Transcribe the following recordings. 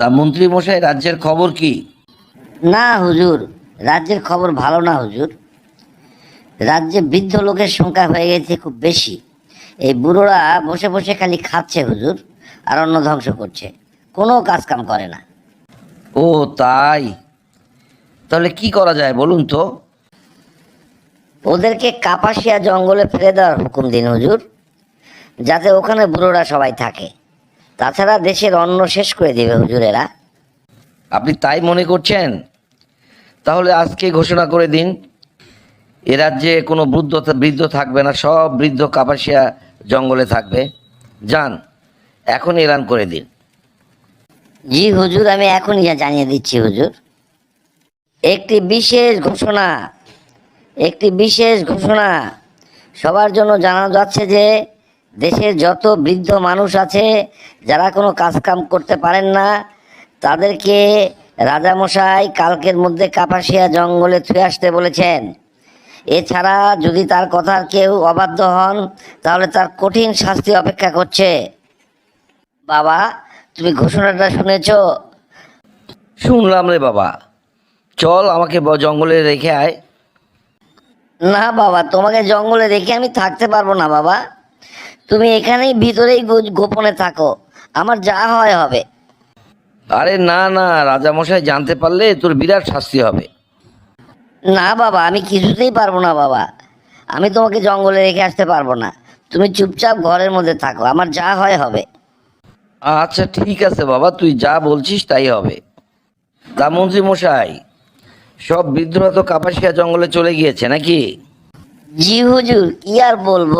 তা মন্ত্রী মশাই রাজ্যের খবর কি? না হুজুর রাজ্যের খবর ভালো না হুজুর। রাজ্যে বৃদ্ধ লোকের সংখ্যা হয়ে গেছে খুব বেশি। এই বুড়োরা বসে বসে খালি খাচ্ছে হুজুর আর অন্য ধ্বংস করছে। কোনো কাজ কাম করে না। ও তাই? তাহলে কি করা যায় বলুন তো? ওদেরকে কাপাসিয়া জঙ্গলে ফেলে দেওয়ার হুকুম দিন হুজুর যাতে ওখানে বুড়োরা সবাই থাকে। তাছাড়া দেশের অন্ন শেষ করে দেবে হুজুরেরা। আপনি তাই মনে করছেন? তাহলে আজকে ঘোষণা করে দিন এ রাজ্যে কোনো বৃদ্ধ বৃদ্ধ থাকবে না সব বৃদ্ধ কাপাসিয়া জঙ্গলে থাকবে। যান এখন এলান করে দিন। জি হুজুর আমি এখনই যা জানিয়ে দিচ্ছি হুজুর। একটি বিশেষ ঘোষণা একটি বিশেষ ঘোষণা সবার জন্য জানানো যাচ্ছে যে দেশের যত বৃদ্ধ মানুষ আছে যারা কোনো কাজকাম করতে পারেন না তাদেরকে রাজামশাই কালকের মধ্যে কাপাসিয়া জঙ্গলে থুয়ে আসতে বলেছেন। এছাড়া যদি তার কথার কেউ অবাধ্য হন তাহলে তার কঠিন শাস্তি অপেক্ষা করছে। বাবা তুমি ঘোষণাটা শুনেছো? শুনলাম রে বাবা। চল আমাকে জঙ্গলে রেখে আয়। না বাবা তোমাকে জঙ্গলে রেখে আমি থাকতে পারব না বাবা। তুমি এখানেই ভিতরেই গোপনে থাকো। আমার যা হয় হবে। আরে না না রাজামশাই জানতে পারলে তোর বিরাট শাস্তি হবে। না বাবা আমি কিছুতেই পারব না বাবা। আমি তোমাকে জঙ্গলে রেখে আসতে পারব না। তুমি চুপচাপ ঘরের মধ্যে থাকো আমার যা হয় হবে। আচ্ছা ঠিক আছে বাবা তুই যা বলছিস তাই হবে। তা মন্ত্রী মশাই সব বৃদ্ধরা তো কাপাসিয়া জঙ্গলে চলে গিয়েছে নাকি? জি হুজুর কি আর বলব?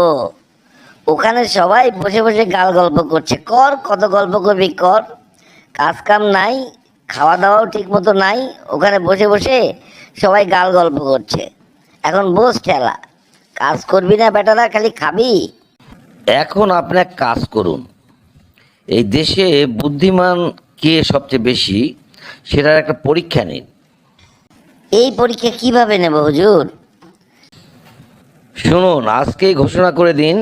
ওখানে সবাই বসে বসে গাল গল্প করছে। কর কত গল্প করবি কর। কাজ কাম নাই খাওয়া দাওয়াও ঠিক মতো নাই ওখানে বসে বসে সবাই গাল গল্প করছে। এখন বস খেলা। কাজ করবি না বেটারা খালি খাবি? এখন আপনি এক কাজ করুন। এই দেশে বুদ্ধিমান কে সবচেয়ে বেশি সেটার একটা পরীক্ষা নিন। এই পরীক্ষা কীভাবে নেব হুজুর? শুনুন আজকেই ঘোষণা করে দিন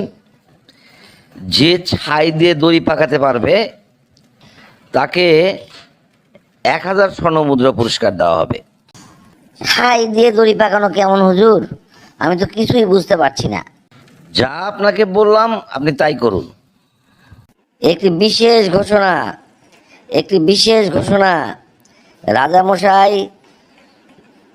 যে ছাই দিয়ে দড়ি পাকাতে পারবে তাকে এক হাজার স্বর্ণ মুদ্রা পুরস্কার দেওয়া হবে। ছাই দিয়ে দড়ি পাকানো কেমন হুজুর? আমি তো কিছুই বুঝতে পারছি না। যা আপনাকে বললাম আপনি তাই করুন। একটি বিশেষ ঘোষণা একটি বিশেষ ঘোষণা। রাজামশাই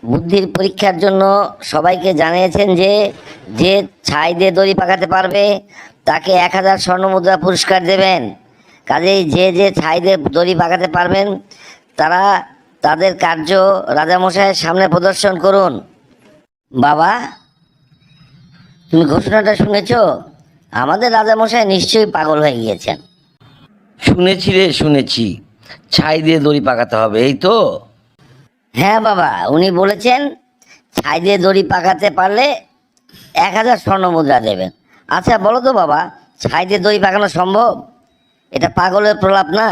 বুদ্ধির পরীক্ষার জন্য সবাইকে জানিয়েছেন যে যে ছাই দিয়ে দড়ি পাকাতে পারবে তাকে এক হাজার স্বর্ণমুদ্রা পুরস্কার দেবেন। কাজেই যে যে ছাই দিয়ে দড়ি পাকাতে পারবেন তারা তাদের কার্য রাজামশাইয়ের সামনে প্রদর্শন করুন। বাবা তুমি ঘোষণাটা শুনেছ? আমাদের রাজামশাই নিশ্চয়ই পাগল হয়ে গিয়েছেন। শুনেছি রে শুনেছি। ছাই দিয়ে দড়ি পাকাতে হবে এই তো? হ্যাঁ বাবা উনি বলেছেন ছাই দিয়ে দড়ি পাকাতে পারলে এক হাজার স্বর্ণ মুদ্রা দেবেন। আচ্ছা বলো তো বাবা ছাই দিয়ে দড়ি পাকানো সম্ভব? এটা পাগলের প্রলাপ না?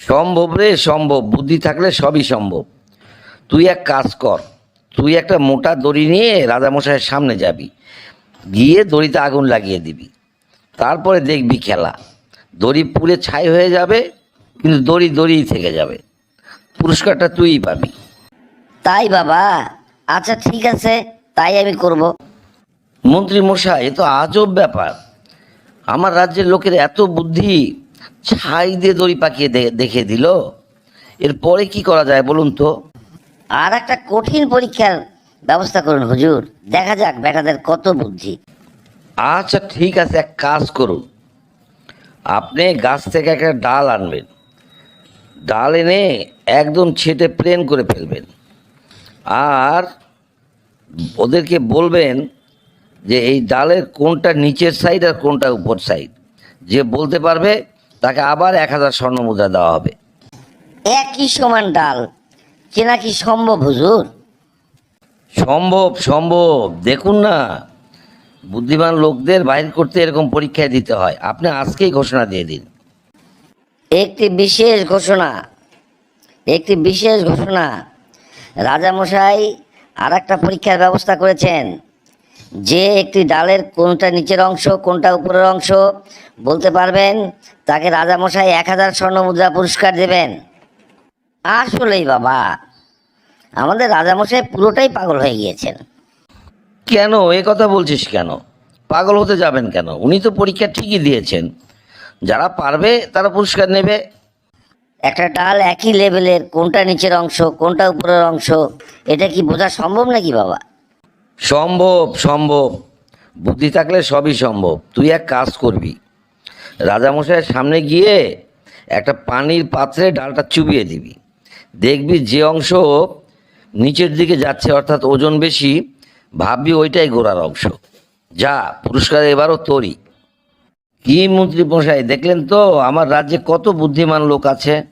সম্ভব রে সম্ভব। বুদ্ধি থাকলে সবই সম্ভব। তুই এক কাজ কর তুই একটা মোটা দড়ি নিয়ে রাজামশাইয়ের সামনে যাবি। গিয়ে দড়িতে আগুন লাগিয়ে দিবি। তারপরে দেখবি খেলা। দড়ি পুড়ে ছাই হয়ে যাবে কিন্তু দড়ি দড়িই থেকে যাবে। পুরস্কারটা তুইই পাবি। তাই বাবা? আচ্ছা ঠিক আছে তাই আমি করব। মন্ত্রী মশাই এ তো আজব ব্যাপার। আমার রাজ্যের লোকের এত বুদ্ধি ছাই দিয়ে দড়ি পাকিয়ে দেখে দিল। এরপরে কি করা যায় বলুন তো? আর একটা কঠিন পরীক্ষার ব্যবস্থা করুন হুজুর। দেখা যাক বেটাদের কত বুদ্ধি। আচ্ছা ঠিক আছে এক কাজ করুন। আপনি গাছ থেকে একটা ডাল আনবেন। ডাল এনে একদম ছেটে প্লেন করে ফেলবেন। আর ওদেরকে বলবেন যে এই ডালের কোনটা নিচের সাইড আর কোনটা উপর সাইড যে বলতে পারবে তাকে আবার এক হাজার স্বর্ণ মুদ্রা দেওয়া হবে। একই সমান ডাল। চেনা কি সম্ভব হুজুর? সম্ভব সম্ভব। দেখুন না বুদ্ধিমান লোকদের বাইর করতে এরকম পরীক্ষায় দিতে হয়। আপনি আজকেই ঘোষণা দিয়ে দিন। একটি বিশেষ ঘোষণা একটি বিশেষ ঘোষণা। রাজামশাই আর একটা পরীক্ষার ব্যবস্থা করেছেন। যে একটি ডালের কোনটা নিচের অংশ কোনটা উপরের অংশ বলতে পারবেন তাকে রাজামশাই এক হাজার স্বর্ণ মুদ্রা পুরস্কার দেবেন। আসলেই বাবা আমাদের রাজামশাই পুরোটাই পাগল হয়ে গিয়েছেন। কেন? এ কথা বলছিস কেন? পাগল হতে যাবেন কেন? উনি তো পরীক্ষা ঠিকই দিয়েছেন। যারা পারবে তারা পুরস্কার নেবে। একটা ডাল একই লেভেলের কোনটা নিচের অংশ কোনটা উপরের অংশ এটা কি বোঝা সম্ভব নাকি বাবা? সম্ভব সম্ভব। বুদ্ধি থাকলে সবই সম্ভব। তুই এক কাজ করবি। রাজামশাইয়ের সামনে গিয়ে একটা পানির পাত্রে ডালটা চুবিয়ে দিবি। দেখবি যে অংশ নিচের দিকে যাচ্ছে, অর্থাৎ ওজন বেশি, ভাববি ওইটাই গোড়ার অংশ। যা, পুরস্কার এবারও তোরই। কি মন্ত্রী মশাই দেখলেন তো আমার রাজ্যে কত বুদ্ধিমান লোক আছে?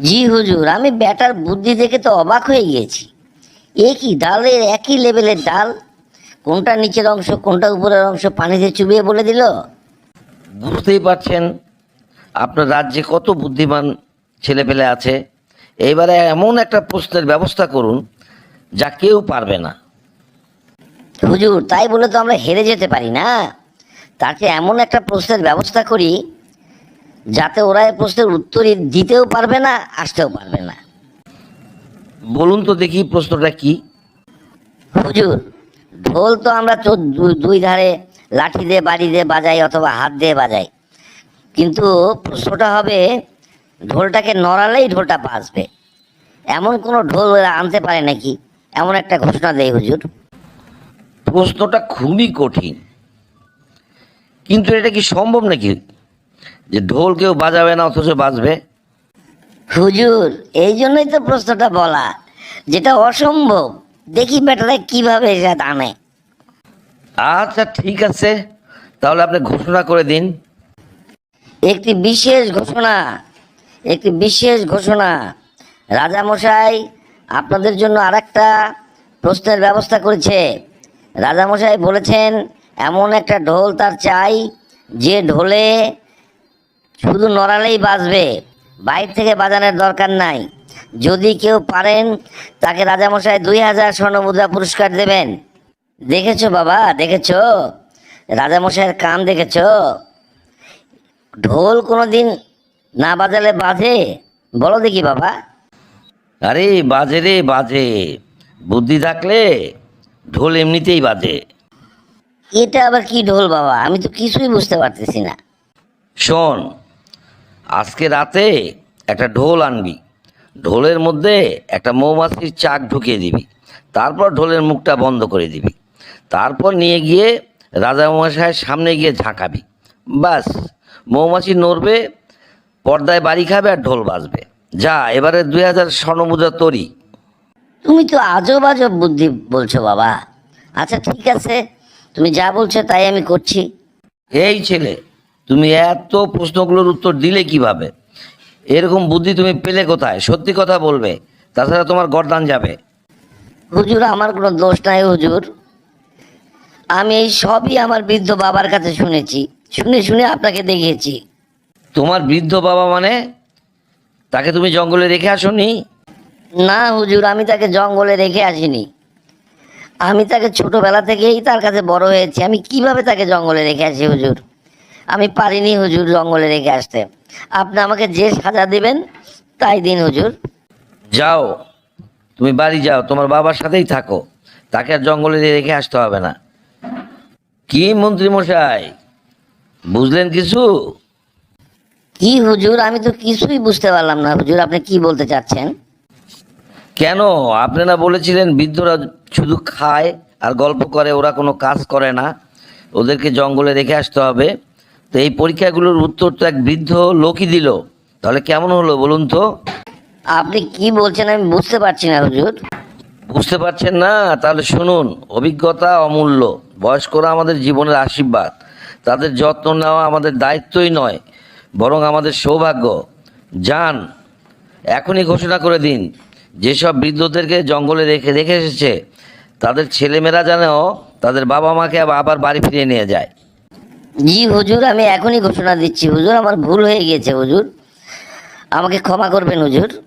জি হুজুর, আমি ব্যাটার বুদ্ধি দেখে তো অবাক হয়ে গিয়েছি। এ কি ডালের একই লেভেলের ডাল? কোনটা নিচের অংশ কোনটা উপরের অংশ পানিতে চুবিয়ে বলে দিল? বুঝতেই পারছেন আপনার রাজ্যে কত বুদ্ধিমান ছেলেপেলে আছে। এইবারে এমন একটা প্রশ্নের ব্যবস্থা করুন যা কেউ পারবে না। হুজুর তাই বলে তো আমরা হেরে যেতে পারি না। তাকে এমন একটা প্রশ্নের ব্যবস্থা করি যাতে ওরা এই প্রশ্নের উত্তরই দিতেও পারবে না আসতেও পারবে না। বলুন তো দেখি প্রশ্নটা কি? হুজুর ঢোল তো আমরা তো দুই ধারে লাঠি দিয়ে বাড়ি দিয়ে বাজাই অথবা হাত দিয়ে বাজাই। কিন্তু প্রশ্নটা হবে ঢোলটাকে নড়ালেই ঢোলটা বাজবে। এমন কোনো ঢোল ওরা আনতে পারে নাকি? এমন একটা ঘোষণা দেয় হুজুর। প্রশ্নটা খুবই কঠিন। কিন্তু এটা কি সম্ভব নাকি? যে ঢোল কেউ বাজাবে না অথচ বাজবে? হুজুর এই জন্যই তো প্রশ্নটা বলা। যেটা অসম্ভব দেখি বেটারা কীভাবে এটা আনে। আচ্ছা ঠিক আছে। তাহলে আপনি ঘোষণা করে দিন। একটি বিশেষ ঘোষণা একটি বিশেষ ঘোষণা। রাজামশাই আপনাদের জন্য আর একটা প্রশ্নের ব্যবস্থা করেছে। রাজামশাই বলেছেন এমন একটা ঢোল তার চাই যে ঢোলে শুধু নড়ালেই বাজবে। বাইরে থেকে বাজানোর দরকার নাই। যদি কেউ পারেন তাকে রাজামশাই দুই হাজার স্বর্ণমুদ্রা পুরস্কার দেবেন। দেখেছ বাবা দেখেছ? রাজামশাইয়ের কান দেখেছ? ঢোল কোনো দিন না বাজালে বাজে? বলো দেখি বাবা। আরে বাজে রে বাজে। বুদ্ধি থাকলে ঢোল এমনিতেই বাজে। এটা আবার কি ঢোল বাবা? আমি তো কিছুই বুঝতে পারতেছি না। শোন আজকে রাতে একটা ঢোল আনবি। ঢোলের মধ্যে একটা মৌমাছির চাক ঢুকিয়ে দিবি। তারপর ঢোলের মুখটা বন্ধ করে দিবি। তারপর নিয়ে গিয়ে রাজামশাইয়ের সামনে গিয়ে ঝাঁকাবি। বাস মৌমাছি নড়বে পর্দায় বাড়ি খাবে আর ঢোল বাজবে। যা এবারে দুই হাজার স্বর্ণমুদ্রা তরি। তুমি তো আজব আজব বুদ্ধি বলছো বাবা। আচ্ছা ঠিক আছে। তুমি যা বলছো তাই আমি করছি। এই ছেলে তুমি এত প্রশ্নগুলোর উত্তর দিলে কীভাবে? এরকম বুদ্ধি তুমি পেলে কোথায়? সত্যি কথা বলবে তাছাড়া তোমার গরদান যাবে। হুজুর আমার কোনো দোষ নাই হুজুর। আমি এই সবই আমার বৃদ্ধ বাবার কাছে শুনেছি। শুনে শুনে আপনাকে দেখিয়েছি তোমার বৃদ্ধ বাবা মানে? তাকে তুমি জঙ্গলে রেখে আসোনি? না হুজুর আমি তাকে জঙ্গলে রেখে আসিনি। আমি তাকে ছোটবেলা থেকেই তার কাছে বড় হয়েছি। আমি কীভাবে তাকে জঙ্গলে রেখে আসি হুজুর? আমি পারিনি হুজুর জঙ্গলে রেখে আসতে। আপনি আমাকে যে সাজা দিবেন তাই দিন হুজুর। যাও তুমি বাড়ি যাও তোমার বাবার সাথেই থাকো। তাকে আর জঙ্গলে রেখে আসতে হবে না। কি মন্ত্রী মশাই? বুঝলেন কিছু? কি হুজুর? আমি তো কিছুই বুঝতে পারলাম না হুজুর আপনি কি বলতে চাচ্ছেন? কেন? আপনারা বলেছিলেন বৃদ্ধরা শুধু খায় আর গল্প করে ওরা কোনো কাজ করে না। ওদেরকে জঙ্গলে রেখে আসতে হবে। তো এই পরীক্ষাগুলোর উত্তর তো এক বৃদ্ধ লোকই দিল। তাহলে কেমন হলো বলুন তো? আপনি কি বলছেন আমি বুঝতে পারছি না হুজুর। বুঝতে পারছেন না? তাহলে শুনুন অভিজ্ঞতা অমূল্য। বয়স্করা আমাদের জীবনের আশীর্বাদ। তাদের যত্ন নেওয়া আমাদের দায়িত্বই নয় বরং আমাদের সৌভাগ্য। যান এখনই ঘোষণা করে দিন যেসব বৃদ্ধদেরকে জঙ্গলে রেখে রেখে এসেছে তাদের ছেলেমেয়েরা যেন তাদের বাবা মাকে আবার আবার বাড়ি ফিরিয়ে নিয়ে যায়। জি, হুজুর, আমি এখনই ঘোষণা দিচ্ছি। হুজুর, আমার ভুল হয়ে গিয়েছে, হুজুর। আমাকে ক্ষমা করবেন, হুজুর।